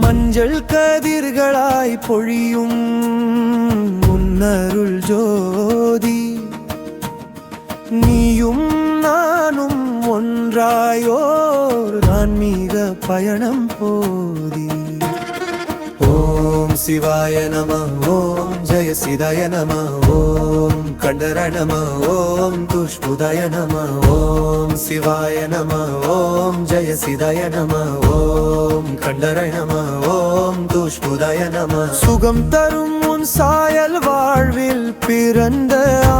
மஞ்சள் கதிர்களாய் பொழியும் முன்னருள் ஜோதி. நீயும் நானும் ஒன்றாயோர் ஆன்மீக பயணம் போதி. ஓம் சிவாய நம ஓம் ஜெய சிதாய நம ஓம் கண்டர நம ஓம் துஷ்புதாய நம ஓம் சிவாய நம ஓம் ஜய சிதாய நம ஓம் கண்டர நம ஓம் துஷ்புதாய நம சுகம் தரும் உன் சாயல் வாழ்வில் பிறந்த ஆ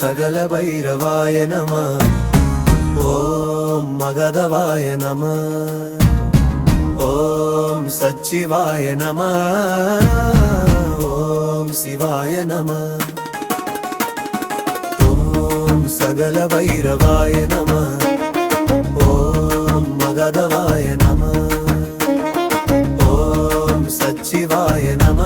சகல பைரவாய நம. ஓம் மகதவாய நம. ஓம் சச்சிவாய நம. ஓம் சிவாய நம. ஓம் சகல பைரவாய நம. ஓம் மகதவாய நம. ஓம் சச்சிவாய நம.